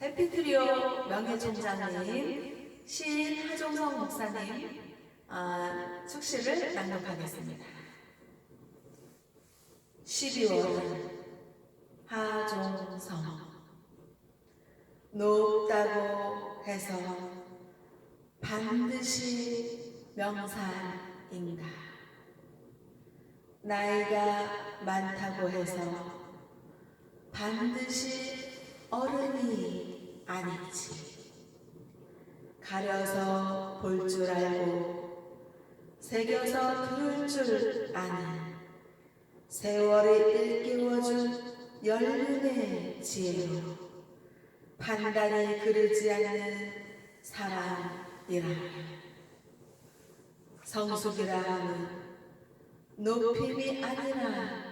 해피트리오 명예총장님, 시인 하종성 목사님 아, 축시를 낭독하겠습니다. 12월 하종성 높다고 해서 반드시 명산인가 나이가 많다고 해서 반드시 아니지. 가려서 볼 줄 알고 새겨서 들을 줄 아는 세월이 일깨워준 연륜의 지혜로 판단이 그르지 않는 사람이라. 성숙이라 함은 높임이 아니라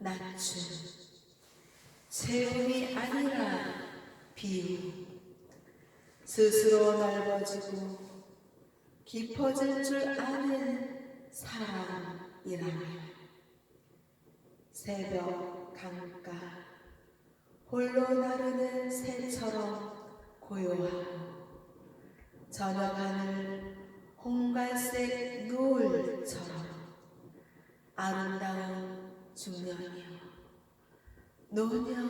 낮춤 채움이 아니라 비움 스스로 넓어지고 깊어질 줄 아는 사람이라며 새벽 강가 홀로 나르는 새처럼 고요하고 저녁 하늘 홍갈색 노을처럼 아름다운 중년이여 노년이여